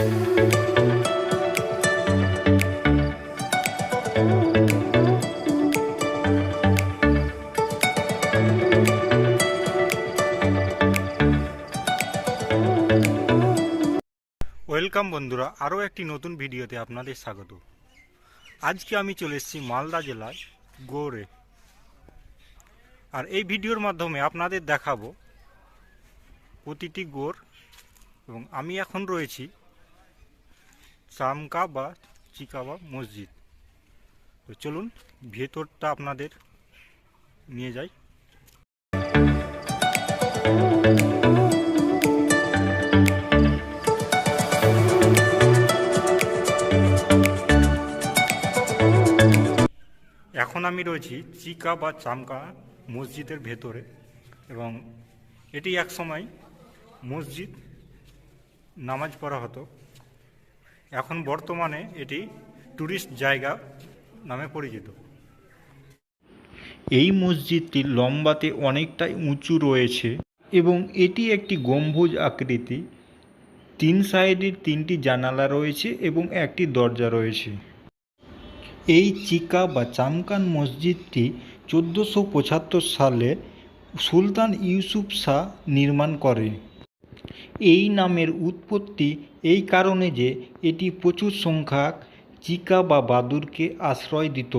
Welcome বন্ধুরা, আরও একটি নতুন ভিডিওতে আপনাদের স্বাগত। আজকে আমি চলে এসেছি মালদা জেলায় গৌড়ে। আর এই ভিডিওর মাধ্যমে আপনাদের দেখাবো প্রতিটি গোর এবং আমি এখন রয়েছি চামকা বা চিকাবা মসজিদ। তো চলুন, ভেতরটা আপনাদের নিয়ে যাই। এখন আমি রয়েছি চিকা বা চামকা মসজিদের ভেতরে এবং এটি এক সময় মসজিদ নামাজ পড়া হতো। এখন বর্তমানে এটি ট্যুরিস্ট জায়গা নামে পরিচিত। এই মসজিদটি লম্বাতে অনেকটাই উঁচু রয়েছে এবং এটি একটি গম্বুজ আকৃতি। তিন সাইডের তিনটি জানালা রয়েছে এবং একটি দরজা রয়েছে। এই চিকা বা চামকান মসজিদটি চোদ্দোশো পঁচাত্তর সালে সুলতান ইউসুফ শাহ নির্মাণ করে। এই নামের উৎপত্তি এই কারণে যে এটি প্রচুর সংখ্যক চিকা বা বাদুরকে আশ্রয় দিত।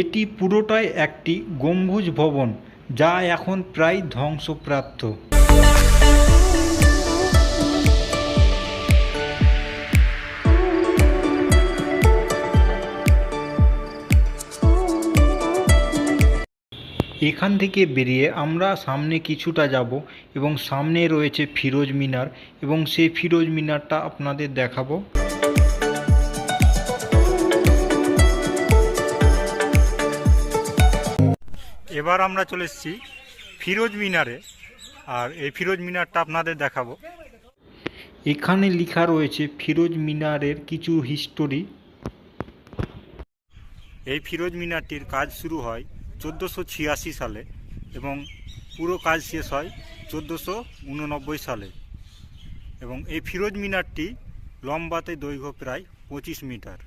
এটি পুরোটাই একটি গম্বুজ ভবন, যা এখন প্রায় ধ্বংসপ্রাপ্ত। এখান থেকে বেরিয়ে আমরা সামনে কিছুটা যাব এবং সামনে রয়েছে ফিরোজ মিনার এবং সেই ফিরোজ মিনারটা আপনাদের দেখাবো। এবার আমরা চলে এসেছি ফিরোজ মিনারে আর এই ফিরোজ মিনারটা আপনাদের দেখাবো। এখানে লেখা রয়েছে ফিরোজ মিনারের কিছু হিস্টোরি এই ফিরোজ মিনারটির কাজ শুরু হয় চোদ্দোশো ছিয়াশি সালে এবং পুরো কাজ শেষ হয় চোদ্দোশো উননব্বই সালে। এবং এই ফিরোজ মিনারটি লম্বাতে দৈর্ঘ্য প্রায় পঁচিশ মিটার।